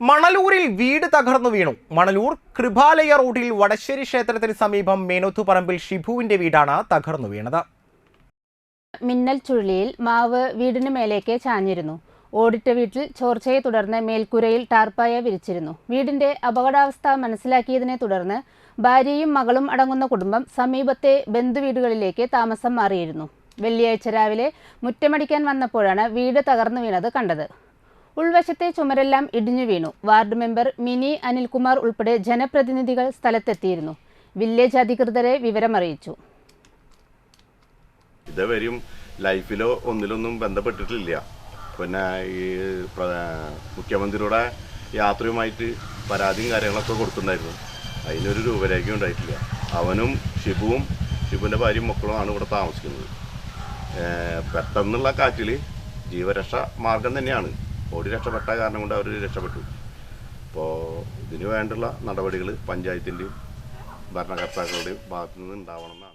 മണലൂരിൽ വീട് തകർന്നു വീണു. മണലൂർ കൃപാലയ റോഡിൽ വടശ്ശേരി ക്ഷേത്രത്തിന് സമീപം മേനോത്തുപറമ്പിൽ ഷിബുവിന്റെ വീടാണ് തകർന്നു വീണത്. മിന്നൽ ചുഴലിയിൽ മാവ് വീടിന് മേലേക്ക് ചാഞ്ഞിരുന്നു. ഓടിട്ട വീട്ടിൽ ചോർച്ചയെ തുടർന്ന് മേൽക്കൂരയിൽ ടാർപ്പായ വിരിച്ചിരുന്നു. വീടിന്റെ അപകടാവസ്ഥ മനസ്സിലാക്കിയതിനെ തുടർന്ന് ഭാര്യയും മകളും അടങ്ങുന്ന കുടുംബം സമീപത്തെ ബന്ധുവീടുകളിലേക്ക് താമസം മാറിയിരുന്നു. വെള്ളിയാഴ്ച രാവിലെ മുറ്റമടിക്കാൻ വന്നപ്പോഴാണ് വീട് തകർന്നു വീണത് കണ്ടത്. ഉൾവശത്തെ ചുമരെല്ലാം ഇടിഞ്ഞു വീണു. വാർഡ് മെമ്പർ മിനി അനിൽകുമാർ ഉൾപ്പെടെ ജനപ്രതിനിധികൾ സ്ഥലത്തെത്തിയിരുന്നു. വില്ലേജ് അധികൃതരെ വിവരമറിയിച്ചു. ഇതുവരെയും ലൈഫിലോ ഒന്നിലൊന്നും ബന്ധപ്പെട്ടിട്ടില്ല. പിന്നെ ഈ മുഖ്യമന്ത്രിയുടെ യാത്രയുമായിട്ട് പരാതിയും കാര്യങ്ങളൊക്കെ കൊടുത്തിട്ടുണ്ടായിരുന്നു. അതിനൊരു രൂപരേഖയും ഉണ്ടായിട്ടില്ല. അവനും ഷിബുവും ഷിബുവിന്റെ ഭാര്യയും മക്കളുമാണ് ഇവിടെ താമസിക്കുന്നത്. പെട്ടെന്നുള്ള കാറ്റിൽ ജീവരക്ഷാ മാർഗം തന്നെയാണ്. ഓടി രക്ഷപ്പെട്ട കാരണം കൊണ്ട് അവർ രക്ഷപ്പെട്ടു. അപ്പോൾ ഇതിനു വേണ്ടുള്ള നടപടികൾ പഞ്ചായത്തിന്റെയും ഭരണകർത്താക്കളുടെയും ഭാഗത്തു നിന്ന് ഉണ്ടാവണമെന്നാണ്